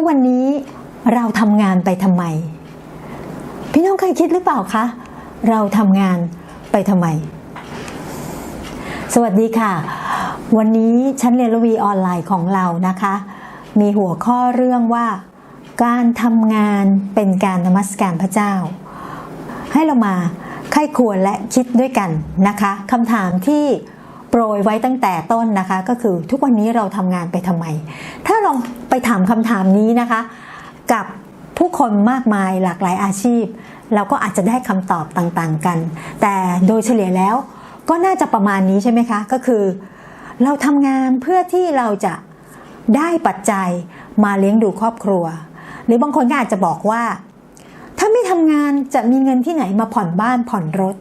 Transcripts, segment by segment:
ทุกวันนี้เราทำงานไปทำไม พี่น้องเคยคิดหรือเปล่าคะ เราทำงานไปทำไม สวัสดีค่ะ วันนี้ชั้นเรียนรู้วีออนไลน์ของเรานะคะ มีหัวข้อเรื่องว่า การทำงานเป็นการนมัสการพระเจ้า ให้เรามาไข้ควรและคิดด้วยกันนะคะคำถามที่ โปรยไว้ตั้งแต่ต้นนะคะ ก็คือทุกวันนี้เราทำงานไปทำไม ถ้าลองไปถามคำถามนี้นะคะ กับผู้คนมากมายหลากหลายอาชีพ เราก็อาจจะได้คำตอบต่างๆกัน แต่โดยเฉลี่ยแล้วก็น่าจะประมาณนี้ใช่ไหมคะ ก็คือเราทำงานเพื่อที่เราจะได้ปัจจัยมาเลี้ยงดูครอบครัว หรือบางคนก็อาจจะบอกว่า ถ้าไม่ทำงานจะมีเงินที่ไหนมาผ่อนบ้านผ่อนรถ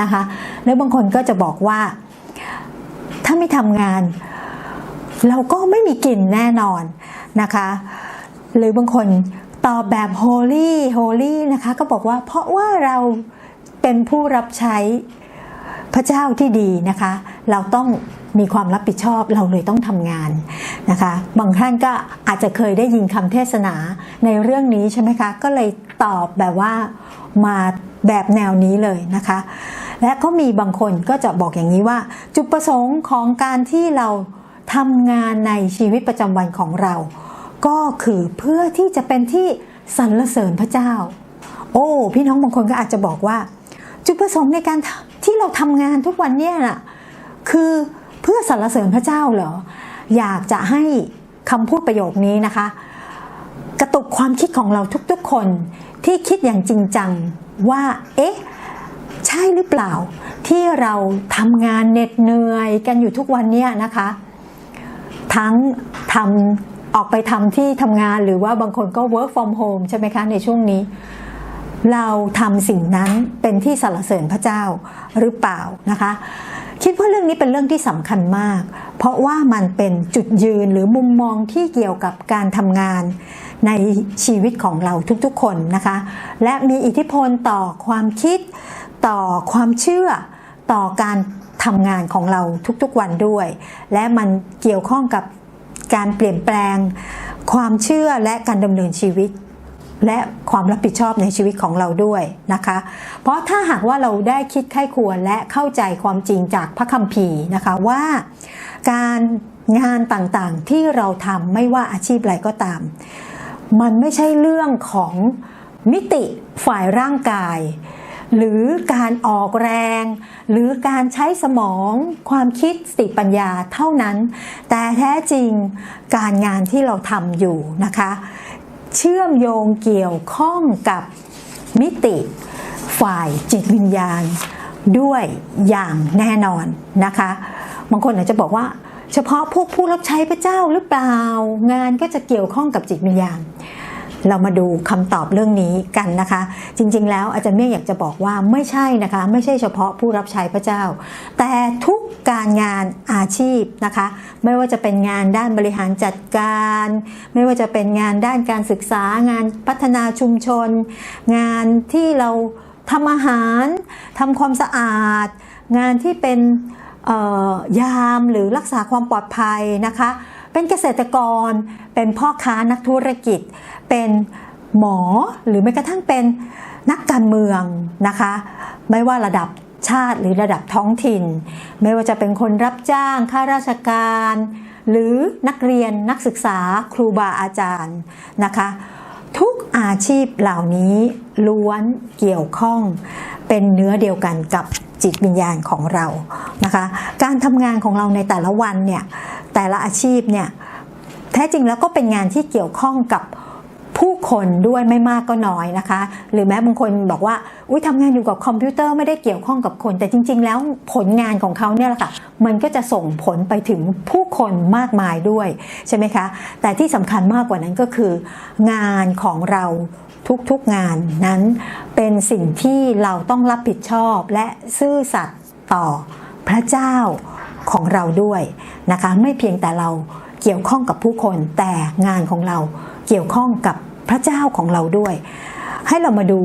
นะคะ แล้วบางคนก็จะบอกว่า ถ้าไม่ทำงาน เราก็ไม่มีกินแน่นอนนะคะ หรือบางคนตอบแบบ holy holy นะคะ ก็บอกว่าเพราะว่าเราเป็นผู้รับใช้พระเจ้าที่ดีนะคะ เราต้องมีความรับผิดชอบเราเลยต้องทำงานนะคะ บางท่านก็อาจจะเคยได้ยินคำเทศนาในเรื่องนี้ใช่ไหมคะ ก็เลยตอบแบบว่ามาแบบแนวนี้เลยนะคะ และก็มีบางคนก็จะบอกอย่างนี้ว่า จุดประสงค์ของการที่เราทำงานในชีวิตประจำวันของเรา ก็คือเพื่อที่จะเป็นที่สรรเสริญพระเจ้า โอ้ พี่น้องบางคนก็อาจจะบอกว่า จุดประสงค์ในการที่เราทำงานทุกวันเนี่ยนะคือเพื่อสรรเสริญพระเจ้าเหรอ อยากจะให้คำพูดประโยคนี้นะคะ กระตุกความคิดของเราทุกๆคนที่คิดอย่างจริงจังว่า เอ๊ะ ช่หรือเปล่า ที่เราทำงานเหน็ดเหนื่อยกันอยู่ทุกวันเนี้ยนะคะ ทั้งทำออกไปทำที่ทำงานหรือว่าบางคนก็ work from home ใช่ไหมคะในช่วงนี้ เราทำสิ่งนั้นเป็นที่สรรเสริญพระเจ้าหรือเปล่านะคะคิดว่าเรื่องนี้เป็นเรื่องที่สำคัญมาก เพราะว่ามันเป็นจุดยืนหรือมุมมองที่เกี่ยวกับการทำงานในชีวิตของเราทุกๆคนนะคะ และมีอิทธิพลต่อความคิด ต่อความเชื่อต่อการทำงานของเราทุกๆวันด้วย และมันเกี่ยวข้องกับการเปลี่ยนแปลง ความเชื่อและการดำเนินชีวิต และความรับผิดชอบในชีวิตของเราด้วยนะคะ เพราะถ้าหากว่าเราได้คิดไข้ควรและเข้าใจความจริงจากพระคัมภีร์นะคะว่าการงานต่างๆที่เราทำไม่ว่าอาชีพอะไรก็ตาม มันไม่ใช่เรื่องของมิติฝ่ายร่างกาย หรือการออกแรง หรือการใช้สมองความคิดสติปัญญาเท่านั้น แต่แท้จริงการงานที่เราทำอยู่นะคะ เชื่อมโยงเกี่ยวข้องกับมิติฝ่ายจิตวิญญาณด้วยอย่างแน่นอนนะคะบางคนอาจจะบอกว่า เฉพาะพวกผู้รับใช้พระเจ้าหรือเปล่างานก็จะเกี่ยวข้องกับจิตวิญญาณ เรามาดูคำตอบเรื่องนี้กันนะคะ จริง ๆ แล้วอาจารย์เมี่ยอยากจะบอกว่าไม่ใช่นะคะ ไม่ใช่เฉพาะผู้รับใช้พระเจ้า แต่ทุกการงานอาชีพนะคะ ไม่ว่าจะเป็นงานด้านบริหารจัดการ ไม่ว่าจะเป็นงานด้านการศึกษางานพัฒนาชุมชน งานที่เราทำอาหารทำความสะอาด งานที่เป็นยามหรือรักษาความปลอดภัยนะคะ เป็นเกษตรกร เป็นพ่อค้านักธุรกิจ เป็นหมอหรือแม้กระทั่งเป็นนักการเมืองนะคะ ไม่ว่าระดับชาติหรือระดับท้องถิ่น ไม่ว่าจะเป็นคนรับจ้างข้าราชการ หรือนักเรียนนักศึกษาครูบาอาจารย์นะคะ ทุกอาชีพเหล่านี้ล้วนเกี่ยวข้องเป็นเนื้อเดียวกันกับ จิตวิญญาณของเรานะคะ การทำงานของเราในแต่ละวันเนี่ยแต่ละอาชีพเนี่ยแท้จริงแล้วก็เป็นงานที่เกี่ยวข้องกับผู้คนด้วยไม่มากก็น้อยนะคะ หรือแม้บางคนบอกว่าอุ้ยทำงานอยู่กับคอมพิวเตอร์ไม่ได้เกี่ยวข้องกับคน แต่จริง ๆ แล้วผลงานของเขาเนี่ยแหละค่ะมันก็จะส่งผลไปถึงผู้คนมากมายด้วยใช่ไหมคะ แต่ที่สำคัญมากกว่านั้นก็คือ งานของเรา ทุกๆงานนั้นเป็นสิ่งที่เราต้องรับผิดชอบและซื่อสัตย์ต่อพระเจ้าของเราด้วยนะคะไม่เพียงแต่เราเกี่ยวข้องกับผู้คนแต่งานของเราเกี่ยวข้องกับพระเจ้าของเราด้วย ให้เรามาดู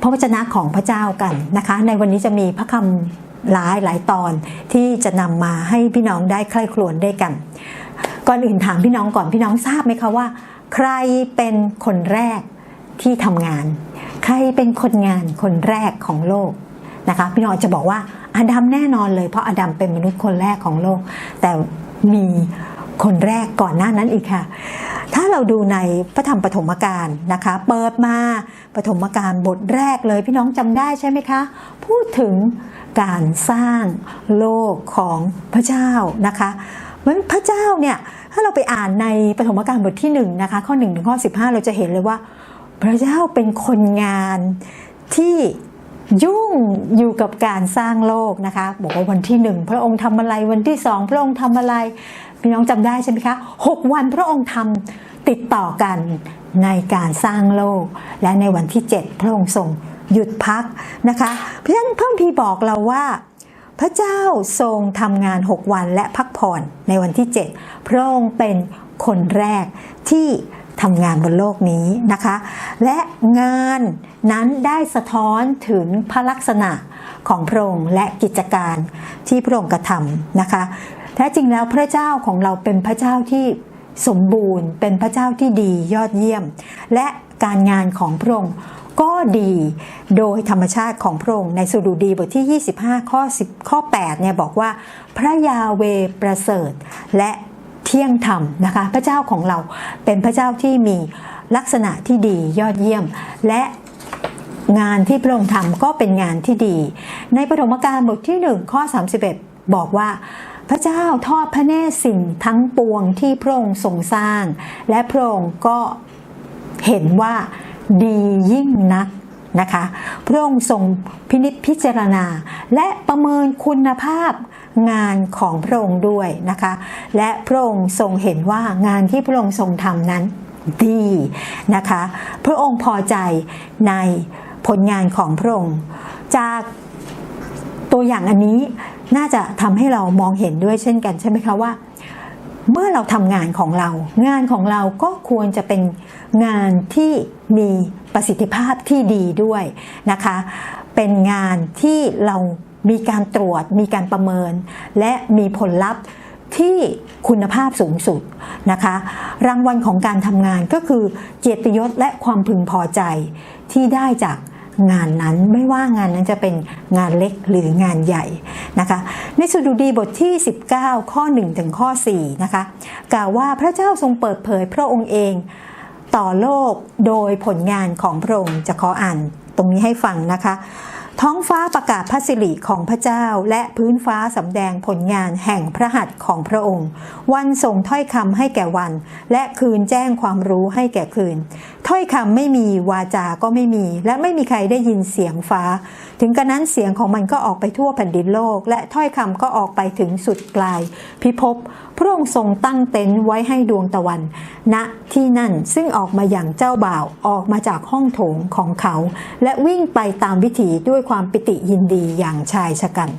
พระวจนะของพระเจ้ากันนะคะ ในวันนี้จะมีพระคำหลายหลายตอนที่จะนำมาให้พี่น้องได้ใคร่ครวญได้กัน ก่อนอื่นถามพี่น้องก่อนพี่น้องทราบไหมคะว่า ใครเป็นคนแรก ที่ทำงาน ใครเป็นคนงานคนแรกของโลกนะคะพี่น้องจะบอกว่าอาดัมแน่นอนเลยเพราะอาดัมเป็นมนุษย์คนแรกของโลก แต่มีคนแรกก่อนหน้านั้นอีกค่ะ ถ้าเราดูในพระธรรมปฐมกาลนะคะ เปิดมาปฐมกาลบทแรกเลยพี่น้องจำได้ใช่ไหมคะ พูดถึงการสร้างโลกของพระเจ้านะคะเพราะฉะนั้นพระเจ้าเนี่ยถ้าเราไปอ่านในปฐมกาลบทที่1นงนะคะข้อ1ถึงข้อ15 เราจะเห็นเลยว่า พระเจ้าเป็นคนงานที่ยุ่งอยู่กับการสร้างโลกนะคะ บอกว่าวันที่หนึ่งพระองค์ทำอะไรวันที่สองพระองค์ทำอะไรพี่น้องจำได้ใช่ไหมคะหกวันพระองค์ทำติดต่อกันในการสร้างโลก และในวันที่7พระองค์ทรงหยุดพักนะคะ เพราะฉะนั้นพระคัมภีร์บอกเราว่า พระเจ้าทรงทำงาน6วันและพักผ่อนในวันที่7พระองค์เป็นคนแรกที่ ทำงานบนโลกนี้นะคะ และงานนั้นได้สะท้อนถึงพระลักษณะของพระองค์และกิจการที่พระองค์กระทำนะคะแท้จริงแล้วพระเจ้าของเราเป็นพระเจ้าที่สมบูรณ์ เป็นพระเจ้าที่ดียอดเยี่ยม และการงานของพระองค์ก็ดีโดยธรรมชาติของพระองค์ในสุดุดีบทที่ 25 ข้อ 10 ข้อ 8 เนี่ยบอกว่า พระยาเวประเสริฐและ ที่ยงธรรมนะคะพระเจ้าของเราเป็นพระเจ้าที่มีลักษณะที่ดียอดเยี่ยม และงานที่พระองค์ทำก็เป็นงานที่ดี ในปฐมกาลบทที่1ข้อ 31 บอกว่าพระเจ้าทอดพระเนตรสิ่งทั้งปวงที่พระองค์ทรงสร้าง และพระองค์ก็เห็นว่าดียิ่งนักนะคะ พระองค์ทรงพินิจพิจารณา และประเมินคุณภาพ งานของพระองค์ด้วยนะคะ และพระองค์ทรงเห็นว่างานที่พระองค์ทรงทำนั้นดีนะคะ พระองค์พอใจในผลงานของพระองค์จากตัวอย่างอันนี้น่าจะทำให้เรามองเห็นด้วยเช่นกันใช่ไหมคะว่า เมื่อเราทำงานของเรา งานของเราก็ควรจะเป็นงานที่มีประสิทธิภาพที่ดีด้วยนะคะ เป็นงานที่เรา มีการตรวจ มีการประเมิน และมีผลลัพธ์ที่คุณภาพสูงสุดนะคะ รางวัลของการทำงานก็คือเกียรติยศและความพึงพอใจที่ได้จากงานนั้นไม่ว่างานนั้นจะเป็นงานเล็กหรืองานใหญ่นะคะ ในสุดุดีบทที่ 19 ข้อ 1 ถึงข้อ 4 นะคะ กล่าวว่าพระเจ้าทรงเปิดเผยพระองค์เองต่อโลกโดยผลงานของพระองค์จะขออ่านตรงนี้ให้ฟังนะคะ ท้องฟ้าประกาศพระสิริของพระเจ้า และพื้นฟ้าสำแดงผลงานแห่งพระหัตถ์ของพระองค์ วันส่งถ้อยคำให้แก่วัน และคืนแจ้งความรู้ให้แก่คืน ถ้อยคำไม่มีวาจาก็ไม่มี และไม่มีใครได้ยินเสียงฟ้า ถึงกระนั้นเสียงของมันก็ออกไปทั่วแผ่นดินโลก และถ้อยคำก็ออกไปถึงสุดปลพิภพพระองค์ทรงตั้งเต็นท์ไว้ให้ดวงตะวันณที่นั่นซึ่งออกมาอย่างเจ้าบ่าวออกมาจากห้องโถงของเขา และวิ่งไปตามวิถีด้วยความปิติยินดีอย่างชายชะกัน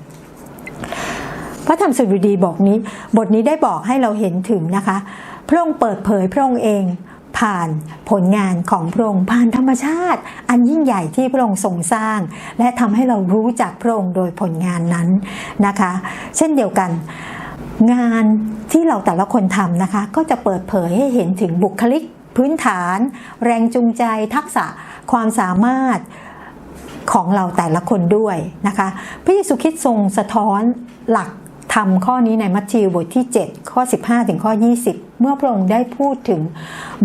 พระธรรมสดุดีบอกนี้ บทนี้ได้บอกให้เราเห็นถึงนะคะ พระองค์เปิดเผยพระองค์เอง ผ่านผลงานของพระองค์ผ่านธรรมชาติ อันยิ่งใหญ่ที่พระองค์ทรงสร้าง และทำให้เรารู้จักพระองค์โดยผลงานนั้นนะคะ เช่นเดียวกันงานที่เราแต่ละคนทำนะคะ ก็จะเปิดเผยให้เห็นถึงบุคลิก พื้นฐาน แรงจูงใจ ทักษะความสามารถของเราแต่ละคนด้วยนะคะ พระเยซูคริสต์ทรงสะท้อนหลัก ธรรมข้อนี้ในมัทธิวบทที่ 7 ข้อ 15 ถึงข้อ 20 เมื่อพระองค์ได้พูดถึง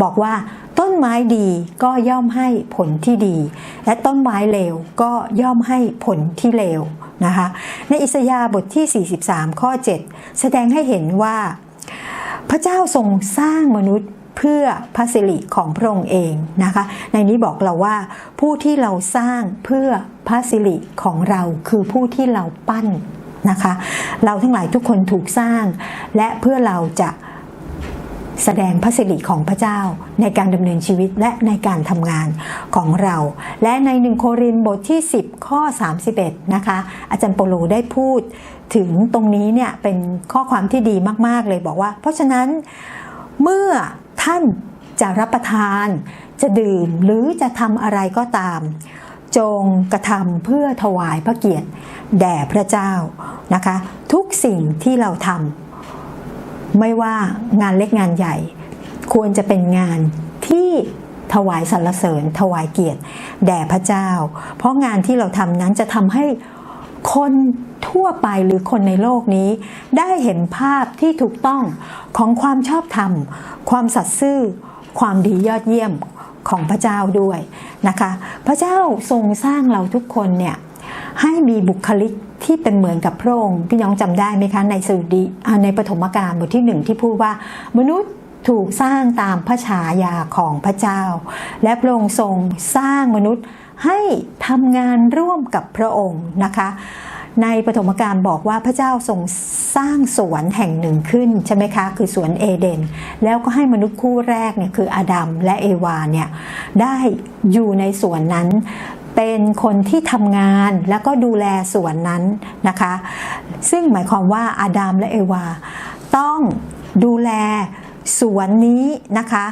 บอกว่าต้นไม้ดีก็ย่อมให้ผลที่ดี และต้นไม้เลวก็ย่อมให้ผลที่เลวนะคะในอิสยาห์บทที่ 43 ข้อ 7 แสดงให้เห็นว่า พระเจ้าทรงสร้างมนุษย์เพื่อพระสิริของพระองค์เองนะคะ ในนี้บอกเราว่าผู้ที่เราสร้างเพื่อพระสิริของเราคือผู้ที่เราปั้น นะคะ เราทั้งหลายทุกคนถูกสร้าง และเพื่อเราจะแสดงพระสิริของพระเจ้าในการดำเนินชีวิตและในการทำงานของเรา และในหนึ่งโครินบทที่ 10 ข้อ 31 นะคะ อาจารย์โปโลได้พูดถึงตรงนี้เนี่ยเป็นข้อความที่ดีมาก ๆ เลยบอกว่า เพราะฉะนั้นเมื่อท่านจะรับประทาน จะดื่มหรือจะทำอะไรก็ตาม จงกระทำเพื่อถวายพระเกียรติ แด่พระเจ้านะคะ ทุกสิ่งที่เราทำไม่ว่างานเล็กงานใหญ่ ควรจะเป็นงานที่ถวายสรรเสริญ ถวายเกียรติ แด่พระเจ้า เพราะงานที่เราทำนั้นจะทำให้คนทั่วไปหรือคนในโลกนี้ ได้เห็นภาพที่ถูกต้องของความชอบธรรม ความสัตย์ซื่อ ความดียอดเยี่ยม ของพระเจ้าด้วยนะคะ พระเจ้าทรงสร้างเราทุกคนเนี่ยให้มีบุคลิกที่เป็นเหมือนกับพระองค์พี่น้องจำได้ไหมคะในสดุดีในปฐมกาลบทที่หนึ่งที่พูดว่ามนุษย์ถูกสร้างตามพระฉายาของพระเจ้า และพระองค์ทรงสร้างมนุษย์ให้ทำงานร่วมกับพระองค์นะคะ ในปฐมกาลบอกว่าพระเจ้าทรงสร้างสวนแห่งหนึ่งขึ้นใช่ไหมคะ คือสวนเอเดน แล้วก็ให้มนุษย์คู่แรกเนี่ยคืออาดัมและเอวาเนี่ยได้อยู่ในสวนนั้น เป็นคนที่ทำงานแล้วก็ดูแลสวนนั้นนะคะ ซึ่งหมายความว่าอาดัมและเอวา ต้องดูแลสวนนี้นะคะ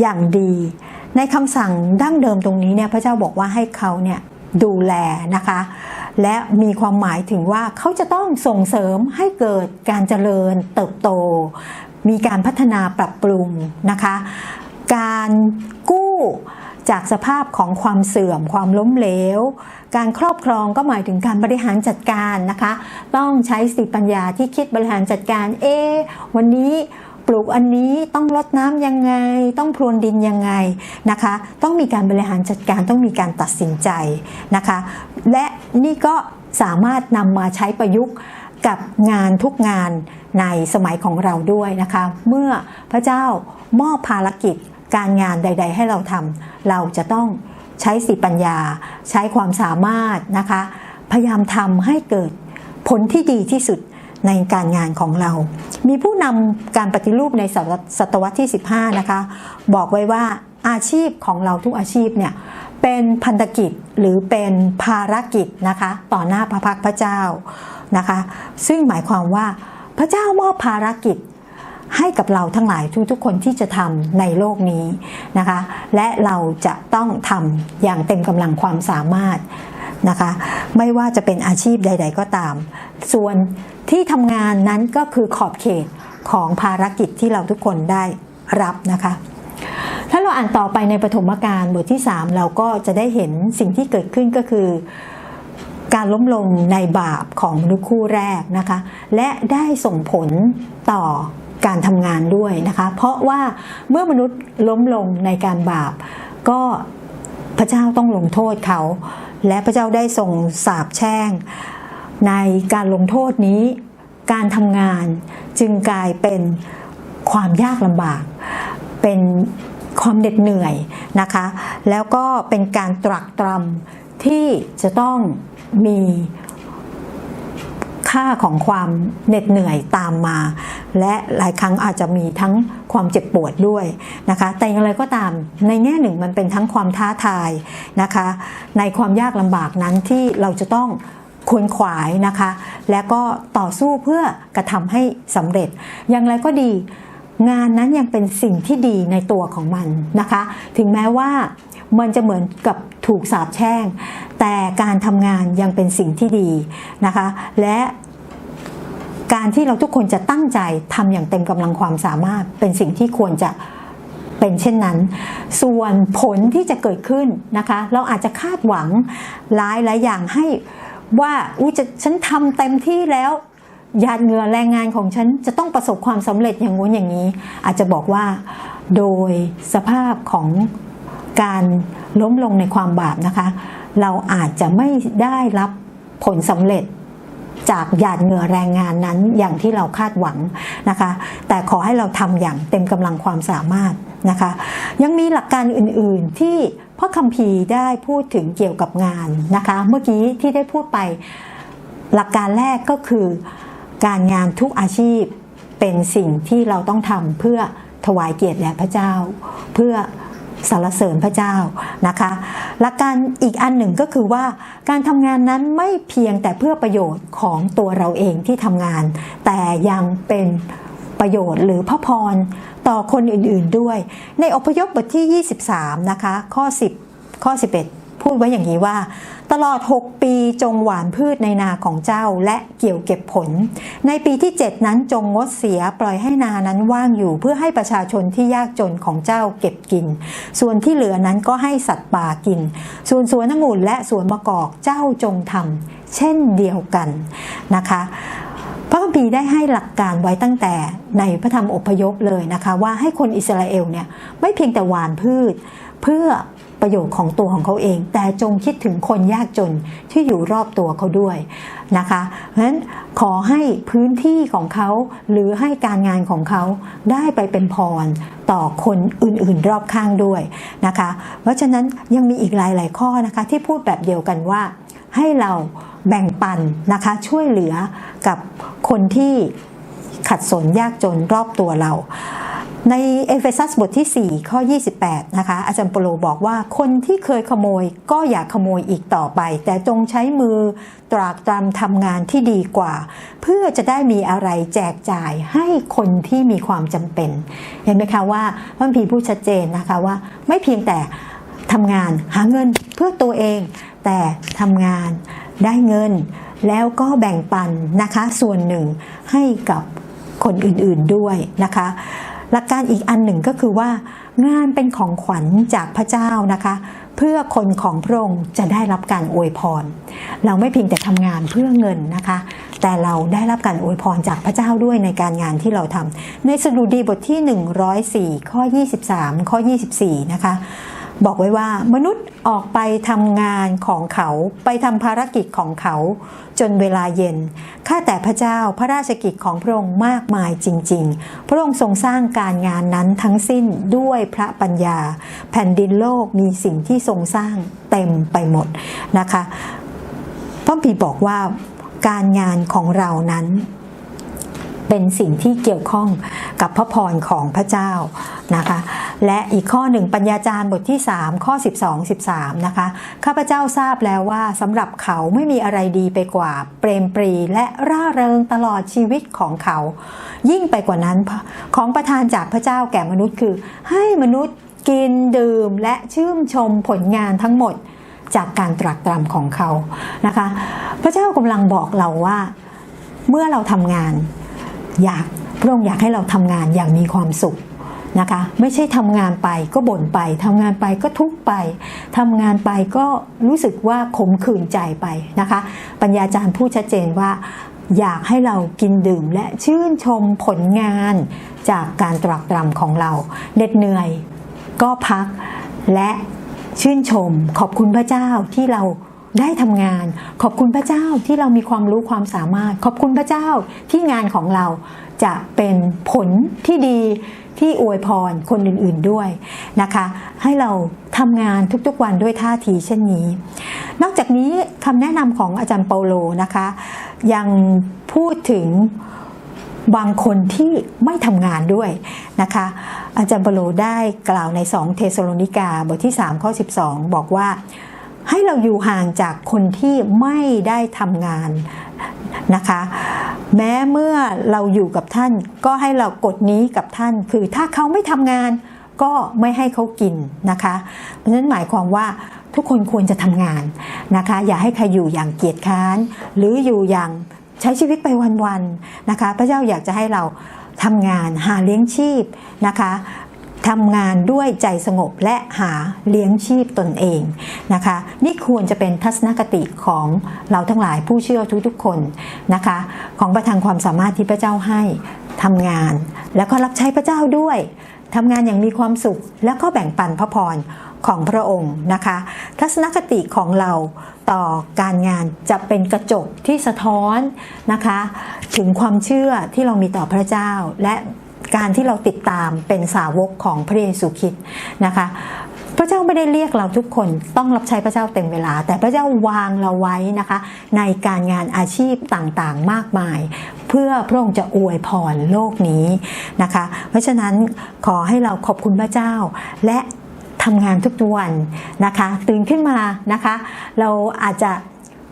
อย่างดีในคำสั่งดั้งเดิมตรงนี้เนี่ยพระเจ้าบอกว่าให้เขาเนี่ยดูแลนะคะ และมีความหมายถึงว่าเขาจะต้องส่งเสริมให้เกิดการเจริญเติบโต มีการพัฒนาปรับปรุงนะคะ การกู้จากสภาพของความเสื่อมความล้มเหลว การครอบครองก็หมายถึงการบริหารจัดการนะคะ ต้องใช้สติปัญญาที่คิดบริหารจัดการ เอ วันนี้ ปลูกอันนี้ต้องรดน้ำยังไง ต้องพรวนดินยังไงนะคะ ต้องมีการบริหารจัดการต้องมีการตัดสินใจนะคะ และนี่ก็สามารถนำมาใช้ประยุกต์กับงานทุกงานในสมัยของเราด้วยนะคะ เมื่อพระเจ้ามอบภารกิจการงานใด ๆ ให้เราทำเราจะต้องใช้สติปัญญา ใช้ความสามารถนะคะ พยายามทำให้เกิดผลที่ดีที่สุด ในการงานของเรา มีผู้นำการปฏิรูปในศตวรรษที่ 15 นะคะ บอกไว้ว่าอาชีพของเราทุกอาชีพเนี่ยเป็นพันธกิจหรือเป็นภารกิจนะคะต่อหน้าพระพักพระเจ้านะคะ ซึ่งหมายความว่าพระเจ้ามอบภารกิจให้กับเราทั้งหลายทุกๆคนที่จะทำในโลกนี้นะคะ และเราจะต้องทำอย่างเต็มกำลังความสามารถ นะคะ ไม่ว่าจะเป็นอาชีพใด ๆ ก็ตาม ส่วนที่ทำงานนั้นก็คือขอบเขตของภารกิจที่เราทุกคนได้รับนะคะ ถ้าเราอ่านต่อไปในปฐมกาลบทที่ 3 เราก็จะได้เห็นสิ่งที่เกิดขึ้นก็คือ การล้มลงในบาปของมนุษย์คู่แรกนะคะ และได้ส่งผลต่อการทำงานด้วยนะคะ เพราะว่าเมื่อมนุษย์ล้มลงในการบาป ก็พระเจ้าต้องลงโทษเขา และพระเจ้าได้ทรงสาปแช่ง ในการลงโทษนี้ การทำงานจึงกลายเป็นความยากลำบาก เป็นความเหน็ดเหนื่อยนะคะ แล้วก็เป็นการตรักตรำที่จะต้องมี ค่าของความเหน็ดเหนื่อยตามมา และหลายครั้งอาจจะมีทั้งความเจ็บปวดด้วยนะคะ แต่อย่างไรก็ตามในแง่หนึ่งมันเป็นทั้งความท้าทายนะคะ ในความยากลำบากนั้นที่เราจะต้องควนขวายนะคะ และก็ต่อสู้เพื่อกระทำให้สำเร็จ อย่างไรก็ดี งานนั้นยังเป็นสิ่งที่ดีในตัวของมันนะคะ ถึงแม้ว่ามันจะเหมือนกับถูกสาปแช่ง แต่การทำงานยังเป็นสิ่งที่ดีนะคะ และ การที่เราทุกคนจะตั้งใจทำอย่างเต็มกำลังความสามารถ เป็นสิ่งที่ควรจะเป็นเช่นนั้น ส่วนผลที่จะเกิดขึ้นนะคะ เราอาจจะคาดหวังหลายหลายอย่างให้ว่าอู้จะฉันทำเต็มที่แล้วหยาดเหงื่อแรงงานของฉันจะต้องประสบความสำเร็จอย่างงู้นอย่างนี้ อาจจะบอกว่าโดยสภาพของการล้มลงในความบาปนะคะ เราอาจจะไม่ได้รับผลสำเร็จ จากหยาดเหงื่อแรงงานนั้นอย่างที่เราคาดหวังนะคะ แต่ขอให้เราทำอย่างเต็มกำลังความสามารถนะคะ ยังมีหลักการอื่นๆที่พ่อคัมภีร์ได้พูดถึงเกี่ยวกับงานนะคะ เมื่อกี้ที่ได้พูดไปหลักการแรกก็คือการงานทุกอาชีพเป็นสิ่งที่เราต้องทำเพื่อถวายเกียรติแด่พระเจ้า เพื่อ สารเสริญพระเจ้านะคะหลักการอีกอันหนึ่งก็คือว่าการทำงานนั้นไม่เพียงแต่เพื่อประโยชน์ของตัวเราเองที่ทำงาน แต่ยังเป็นประโยชน์หรือพระพรต่อคนอื่นๆด้วย ในอพยพบทที่ 23 นะคะ ข้อ 10 ข้อ 11 พูดไว้อย่างนี้ว่า ตลอด 6 ปีจงหวานพืชในนาของเจ้าและเกี่ยวเก็บผล ในปีที่ 7 นั้นจงงดเสียปล่อยให้นานั้นว่างอยู่ เพื่อให้ประชาชนที่ยากจนของเจ้าเก็บกิน ส่วนที่เหลือนั้นก็ให้สัตว์ป่ากิน ส่วนสวนองุ่นและสวนมะกอกเจ้าจงทำเช่นเดียวกันนะคะพระคัมภีร์ได้ให้หลักการไว้ตั้งแต่ในพระธรรมอพยพเลยนะคะ ว่าให้คนอิสราเอลเนี่ยไม่เพียงแต่หว่านพืช เพื่อ ประโยชน์ของตัวของเขาเอง แต่จงคิดถึงคนยากจนที่อยู่รอบตัวเขาด้วยนะคะเพราะฉะนั้นขอให้พื้นที่ของเขาหรือให้การงานของเขาได้ไปเป็นพรต่อคนอื่นๆรอบข้างด้วยนะคะ เพราะฉะนั้นยังมีอีกหลาย ๆ ข้อนะคะที่พูดแบบเดียวกันว่าให้เราแบ่งปันนะคะช่วยเหลือกับคนที่ขัดสนยากจนรอบตัวเรา ในเอเฟซัสบทที่ 4 ข้อ 28 นะคะ อาจารย์เปโลบอกว่าคนที่เคยขโมยก็อย่าขโมยอีกต่อไป แต่จงใช้มือตรากตรำทำงานที่ดีกว่า เพื่อจะได้มีอะไรแจกจ่ายให้คนที่มีความจำเป็น เห็นไหมคะว่าพระคัมภีพูดชัดเจนนะคะว่าไม่เพียงแต่ทำงานหาเงินเพื่อตัวเอง แต่ทำงานได้เงิน แล้วก็แบ่งปันนะคะส่วนหนึ่งให้กับคนอื่นๆด้วยนะคะ หลักการอีกอันหนึ่งก็คือว่า งานเป็นของขวัญจากพระเจ้านะคะ เพื่อคนของพระองค์จะได้รับการอวยพร เราไม่เพียงแต่ทำงานเพื่อเงินนะคะ แต่เราได้รับการอวยพรจากพระเจ้าด้วยในการงานที่เราทำในสดุดีบทที่ 104 ข้อ 23 ข้อ 24 นะคะ บอกไว้ว่ามนุษย์ออกไปทำงานของเขาไปทำภารกิจของเขา จนเวลาเย็น ข้าแต่พระเจ้าพระราชกิจของพระองค์มากมายจริง ๆ พระองค์ทรงสร้างการงานนั้นทั้งสิ้นด้วยพระปัญญา แผ่นดินโลกมีสิ่งที่ทรงสร้างเต็มไปหมดนะคะพระพีบอกว่าการงานของเรานั้น เป็นสิ่งที่เกี่ยวข้องกับพระพรของพระเจ้านะคะ และอีกข้อหนึ่งปัญญาจารย์บทที่ 3 ข้อ 12 13 นะคะ ข้าพเจ้าทราบแล้วว่าสำหรับเขาไม่มีอะไรดีไปกว่า เปรมปรีและร่าเริงตลอดชีวิตของเขา ยิ่งไปกว่านั้นของประทานจากพระเจ้าแก่มนุษย์คือ ให้มนุษย์กินดื่มและชื่นชมผลงานทั้งหมดจากการตรักตรำของเขานะคะ พระเจ้ากำลังบอกเราว่า เมื่อเราทำงาน อยากพระองค์อยากให้เราทำงานอย่างมีความสุขนะคะไม่ใช่ทำงานไปก็บ่นไปทำงานไปก็ทุกไปทำงานไปก็รู้สึกว่าขมขื่นใจไปนะคะ ปัญญาจารย์พูดชัดเจนว่า อยากให้เรากินดื่มและชื่นชมผลงานจากการตรักตรำของเราเหน็ดเหนื่อยก็พักและชื่นชมขอบคุณพระเจ้าที่เรา ได้ทำงาน ขอบคุณพระเจ้าที่เรามีความรู้ความสามารถ ขอบคุณพระเจ้าที่งานของเราจะเป็นผลที่ดีที่อวยพรคนอื่นๆด้วยนะคะ ให้เราทำงานทุกๆวันด้วยท่าทีเช่นนี้ นอกจากนี้คำแนะนำของอาจารย์เปาโลนะคะ ยังพูดถึงบางคนที่ไม่ทำงานด้วยนะคะ อาจารย์เปาโลได้กล่าวใน 2 เทสโลนิกาบทที่ 3 ข้อ 12 บอกว่า ให้เราอยู่ห่างจากคนที่ไม่ได้ทำงานนะคะ แม้เมื่อเราอยู่กับท่าน ก็ให้เรากดนี้กับท่าน คือถ้าเขาไม่ทำงานก็ไม่ให้เขากินนะคะ เพราะฉะนั้นหมายความว่าทุกคนควรจะทำงานนะคะ อย่าให้ใครอยู่อย่างเกียจค้าน หรืออยู่อย่างใช้ชีวิตไปวันๆนะคะ พระเจ้าอยากจะให้เราทำงานหาเลี้ยงชีพนะคะ ทำงานด้วยใจสงบและหาเลี้ยงชีพตนเองนะคะ นี่ควรจะเป็นทัศนคติของเราทั้งหลายผู้เชื่อทุกๆคนนะคะ ของประทางความสามารถที่พระเจ้าให้ทำงาน แล้วก็รับใช้พระเจ้าด้วยทำงานอย่างมีความสุข แล้วก็แบ่งปันพระพรของพระองค์นะคะ ทัศนคติของเราต่อการงานจะเป็นกระจกที่สะท้อนนะคะ ถึงความเชื่อที่เรามีต่อพระเจ้าและ การที่เราติดตามเป็นสาวกของพระเยซูคริสต์นะคะพระเจ้าไม่ได้เรียกเราทุกคนต้องรับใช้พระเจ้าเต็มเวลา แต่พระเจ้าวางเราไว้นะคะ ในการงานอาชีพต่างๆมากมาย เพื่อพระองค์จะอวยพรโลกนี้นะคะ เพราะฉะนั้นขอให้เราขอบคุณพระเจ้าและทำงานทุกวันนะคะ ตื่นขึ้นมานะคะ เราอาจจะ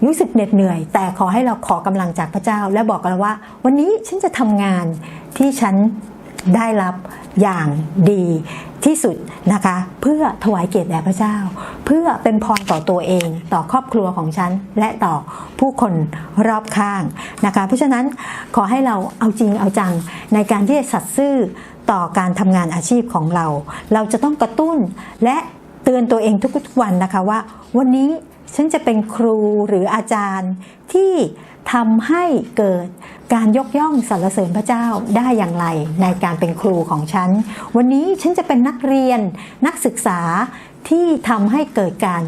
รู้สึกเหน็ดเหนื่อย แต่ขอให้เราขอกำลังจากพระเจ้า และบอกกันว่า วันนี้ฉันจะทำงานที่ฉัน ได้รับอย่างดีที่สุดนะคะ เพื่อถวายเกียรติแด่พระเจ้า เพื่อเป็นพรต่อตัวเอง ต่อครอบครัวของฉัน และต่อผู้คนรอบข้างนะคะ เพราะฉะนั้นขอให้เราเอาจริงเอาจังในการที่จะสัตย์ซื่อต่อการทำงานอาชีพของเรา เราจะต้องกระตุ้นและเตือนตัวเองทุกๆวันนะคะว่า วันนี้ฉันจะเป็นครูหรืออาจารย์ที่ ทำให้เกิดการยกย่องสรรเสริญพระเจ้าได้อย่างไรในการเป็นครูของฉัน วันนี้ฉันจะเป็นนักเรียนนักศึกษาที่ทำให้เกิดการ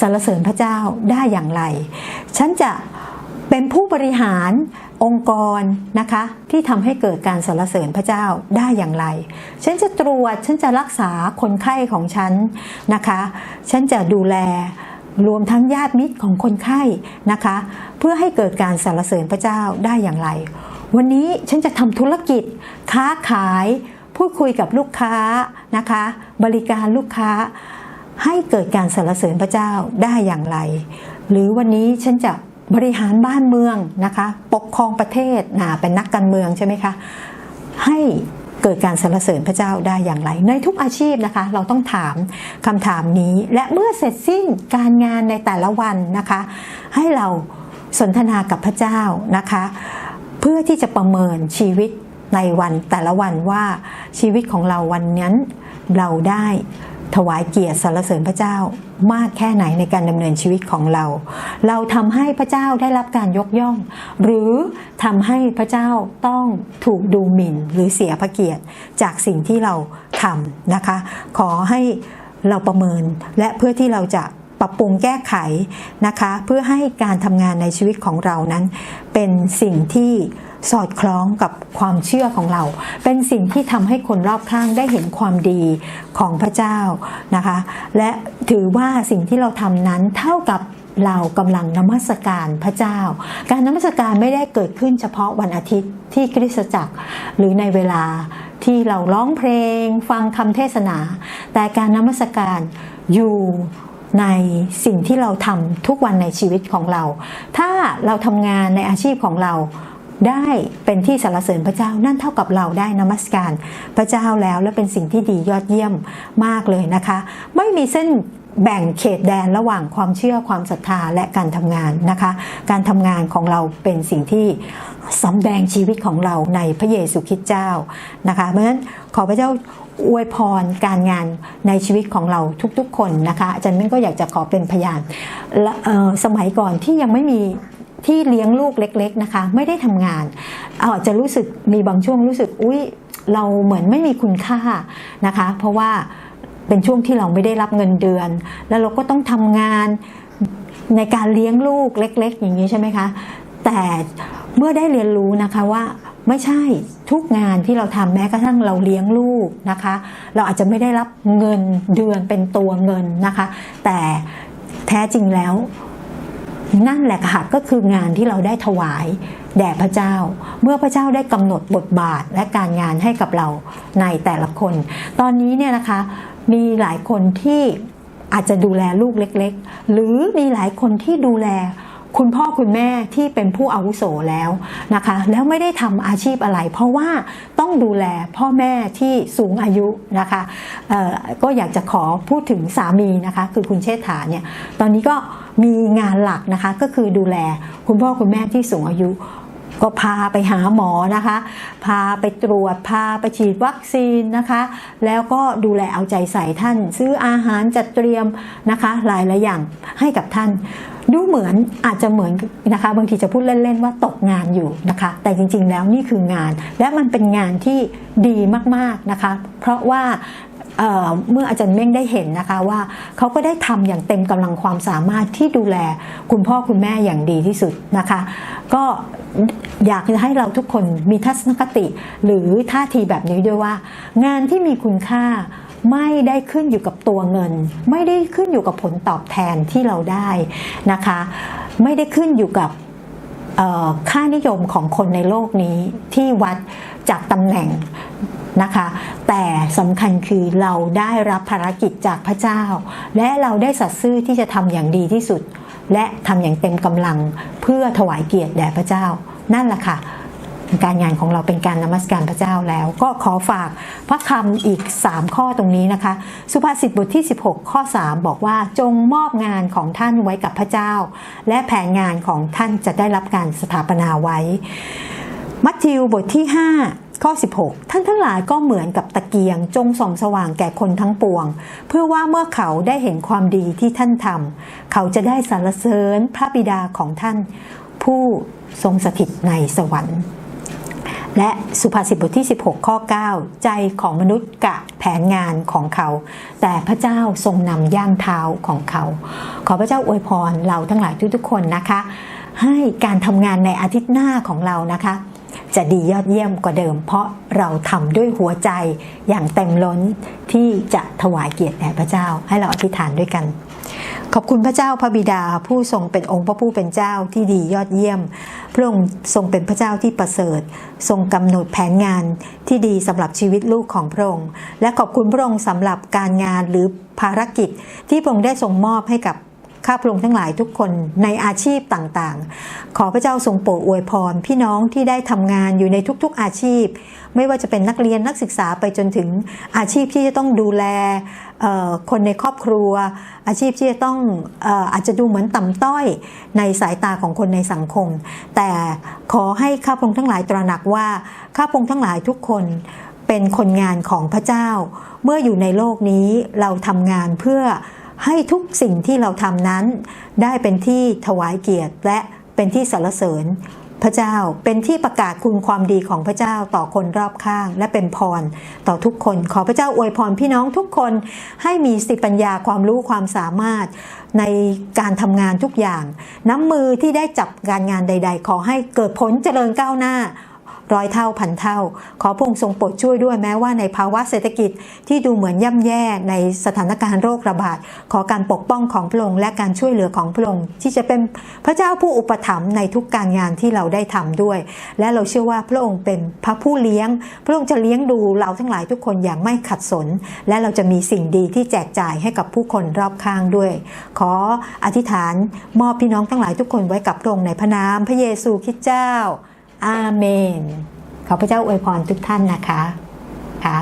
สรรเสริญพระเจ้าได้อย่างไร ฉันจะเป็นผู้บริหารองค์กรนะคะที่ทำให้เกิดการสรรเสริญพระเจ้าได้อย่างไร ฉันจะตรวจฉันจะรักษาคนไข้ของฉันนะคะ ฉันจะดูแล รวมทั้งญาติมิตรของคนไข้นะคะ เพื่อให้เกิดการสรรเสริญพระเจ้าได้อย่างไร วันนี้ฉันจะทำธุรกิจ ค้าขาย พูดคุยกับลูกค้านะคะ บริการลูกค้า ให้เกิดการสรรเสริญพระเจ้าได้อย่างไร หรือวันนี้ฉันจะบริหารบ้านเมืองนะคะ ปกครองประเทศนะเป็นนักการเมืองใช่ไหมคะให้ เกิดการสรรเสริญพระเจ้าได้อย่างไร ในทุกอาชีพนะคะ เราต้องถามคำถามนี้ และเมื่อเสร็จสิ้นการงานในแต่ละวันนะคะ ให้เราสนทนากับพระเจ้านะคะ เพื่อที่จะประเมินชีวิตในวันแต่ละวันว่าชีวิตของเราวันนั้นเราได้ ถวายเกียรติสรรเสริญพระเจ้ามากแค่ไหนในการดำเนินชีวิตของเรา เราทำให้พระเจ้าได้รับการยกย่อง หรือทำให้พระเจ้าต้องถูกดูหมิ่นหรือเสียพระเกียรติจากสิ่งที่เราทำนะคะ ขอให้เราประเมินและเพื่อที่เราจะปรับปรุงแก้ไขนะคะ เพื่อให้การทำงานในชีวิตของเรานั้น เป็นสิ่งที่ สอดคล้องกับความเชื่อของเรา เป็นสิ่งที่ทำให้คนรอบข้างได้เห็นความดีของพระเจ้านะคะ และถือว่าสิ่งที่เราทำนั้นเท่ากับเรากำลังนมัสการพระเจ้า การนมัสการไม่ได้เกิดขึ้นเฉพาะวันอาทิตย์ที่คริสตจักร หรือในเวลาที่เราร้องเพลง ฟังคำเทศนา แต่การนมัสการอยู่ในสิ่งที่เราทำทุกวันในชีวิตของเรา ถ้าเราทำงานในอาชีพของเรา ได้เป็นที่สรรเสริญพระเจ้านั่นเท่ากับเราได้นมัสการพระเจ้าแล้วและเป็นสิ่งที่ดียอดเยี่ยมมากเลยนะคะ ไม่มีเส้นแบ่งเขตแดนระหว่างความเชื่อความศรัทธาและการทำงานนะคะ การทำงานของเราเป็นสิ่งที่สำแดงชีวิตของเราในพระเยซูคริสต์เจ้านะคะเพราะฉะนั้นขอพระเจ้าอวยพรการงานในชีวิตของเราทุกๆ คนนะคะอาจารย์มิ้นก็อยากจะขอเป็นพยานและสมัยก่อนที่ยังไม่มี ที่เลี้ยงลูกเล็ก ๆนะคะ ไม่ได้ทำงานอาจจะรู้สึกมีบางช่วงรู้สึกอุ้ยเราเหมือนไม่มีคุณค่านะคะ เพราะว่าเป็นช่วงที่เราไม่ได้รับเงินเดือน แล้วเราก็ต้องทำงานในการเลี้ยงลูกเล็ก ๆ อย่างนี้ใช่ไหมคะ แต่เมื่อได้เรียนรู้นะคะว่าไม่ใช่ทุกงานที่เราทำแม้กระทั่งเราเลี้ยงลูกนะคะ เราอาจจะไม่ได้รับเงินเดือนเป็นตัวเงินนะคะ แต่แท้จริงแล้ว นั่นแหละค่ะก็คืองานที่เราได้ถวายแด่พระเจ้า เมื่อพระเจ้าได้กำหนดบทบาทและการงานให้กับเราในแต่ละคน ตอนนี้เนี่ยนะคะมีหลายคนที่อาจจะดูแลลูกเล็ก ๆ หรือมีหลายคนที่ดูแลคุณพ่อคุณแม่ที่เป็นผู้อาวุโสแล้วนะคะ แล้วไม่ได้ทำอาชีพอะไร เพราะว่าต้องดูแลพ่อแม่ที่สูงอายุนะคะก็อยากจะขอพูดถึงสามีนะคะ คือคุณเชษฐาเนี่ยตอนนี้ก็ มีงานหลักนะคะ ก็คือดูแลคุณพ่อคุณแม่ที่สูงอายุ ก็พาไปหาหมอนะคะ พาไปตรวจพาไปฉีดวัคซีนนะคะ แล้วก็ดูแลเอาใจใส่ท่าน ซื้ออาหารจัดเตรียมนะคะหลายหลายอย่างให้กับท่านดูเหมือนอาจจะเหมือนนะคะ บางทีจะพูดเล่น ๆ ว่าตกงานอยู่นะคะ แต่จริง ๆ แล้วนี่คืองาน และมันเป็นงานที่ดีมากๆนะคะ เพราะว่า เมื่ออาจารย์เม่งได้เห็นนะคะว่าเขาก็ได้ทำอย่างเต็มกำลังความสามารถที่ดูแลคุณพ่อคุณแม่อย่างดีที่สุดนะคะ ก็อยากจะให้เราทุกคนมีทัศนคติ หรือท่าทีแบบนี้ด้วยว่า งานที่มีคุณค่าไม่ได้ขึ้นอยู่กับตัวเงิน ไม่ได้ขึ้นอยู่กับผลตอบแทนที่เราได้นะคะ ไม่ได้ขึ้นอยู่กับค่านิยมของคนในโลกนี้ที่วัดจากตำแหน่ง นะคะ แต่สำคัญคือเราได้รับภารกิจจากพระเจ้า และเราได้สัตย์ซื่อที่จะทำอย่างดีที่สุด และทำอย่างเต็มกำลังเพื่อถวายเกียรติแด่พระเจ้า นั่นแหละค่ะการงานของเราเป็นการนมัสการพระเจ้าแล้ว ก็ขอฝากพระคำอีก 3 ข้อตรงนี้นะคะ สุภาษิตบทที่ 16 ข้อ 3 บอกว่าจงมอบงานของท่านไว้กับพระเจ้า และแผนงานของท่านจะได้รับการสถาปนาไว้ มัทธิวบทที่ 5 ข้อ 16 ท่านทั้งหลายก็เหมือนกับตะเกียง จงส่องสว่างแก่คนทั้งปวง เพื่อว่าเมื่อเขาได้เห็นความดีที่ท่านทำเขาจะได้สรรเสริญพระบิดาของท่าน ผู้ทรงสถิตในสวรรค์ และสุภาษิตบทที่ 16 ข้อ 9 ใจของมนุษย์กะแผนงานของเขา แต่พระเจ้าทรงนำย่างเท้าของเขา ขอพระเจ้าอวยพรเราทั้งหลายทุกๆคนนะคะ ให้การทำงานในอาทิตย์หน้าของเรานะคะ จะดียอดเยี่ยมกว่าเดิม เพราะเราทำด้วยหัวใจอย่างเต็มล้นที่จะถวายเกียรติแด่พระเจ้า ให้เราอธิษฐานด้วยกัน ขอบคุณพระเจ้าพระบิดาผู้ทรงเป็นองค์พระผู้เป็นเจ้าที่ดียอดเยี่ยม พระองค์ทรงเป็นพระเจ้าที่ประเสริฐ ทรงกำหนดแผนงานที่ดีสำหรับชีวิตลูกของพระองค์ และขอบคุณพระองค์สำหรับการงานหรือภารกิจที่พระองค์ได้ทรงมอบให้กับ ข้าพระองค์ทั้งหลายทุกคนในอาชีพต่างๆ ขอพระเจ้าทรงโปรดอวยพร พี่น้องที่ได้ทำงานอยู่ในทุกๆอาชีพ ไม่ว่าจะเป็นนักเรียนนักศึกษาไปจนถึงอาชีพที่จะต้องดูแลคนในครอบครัว อาชีพที่จะต้องเอ่ออาจจะดูเหมือนต่ำต้อยในสายตาของคนในสังคม แต่ขอให้ข้าพระองค์ทั้งหลายตระหนักว่าข้าพระองค์ทั้งหลายทุกคนเป็นคนงานของพระเจ้า เมื่ออยู่ในโลกนี้เราทำงานเพื่อ ให้ทุกสิ่งที่เราทำนั้น ได้เป็นที่ถวายเกียรติและเป็นที่สรรเสริญ พระเจ้าเป็นที่ประกาศคุณความดีของพระเจ้าต่อคนรอบข้าง และเป็นพร ต่อทุกคน ขอพระเจ้าอวยพรพี่น้องทุกคนให้มีสติปัญญาความรู้ความสามารถในการทำงานทุกอย่าง น้ำมือที่ได้จับการงานใด ๆ ขอให้เกิดผลเจริญก้าวหน้า ร้อยเท่าพันเท่า ขอพระองค์ทรงโปรดช่วยด้วยแม้ว่าในภาวะเศรษฐกิจที่ดูเหมือนย่ำแย่ในสถานการณ์โรคระบาด ขอการปกป้องของพระองค์และการช่วยเหลือของพระองค์ที่จะเป็นพระเจ้าผู้อุปถัมภ์ในทุกการงานที่เราได้ทำด้วย และเราเชื่อว่าพระองค์เป็นพระผู้เลี้ยง พระองค์จะเลี้ยงดูเราทั้งหลายทุกคนอย่างไม่ขัดสน และเราจะมีสิ่งดีที่แจกจ่ายให้กับผู้คนรอบข้างด้วย ขออธิษฐานมอบพี่น้องทั้งหลายทุกคนไว้กับพระองค์ในพระนามพระเยซูคริสต์เจ้า อาเมน ขอพระเจ้าอวยพรทุกท่านนะคะค่ะ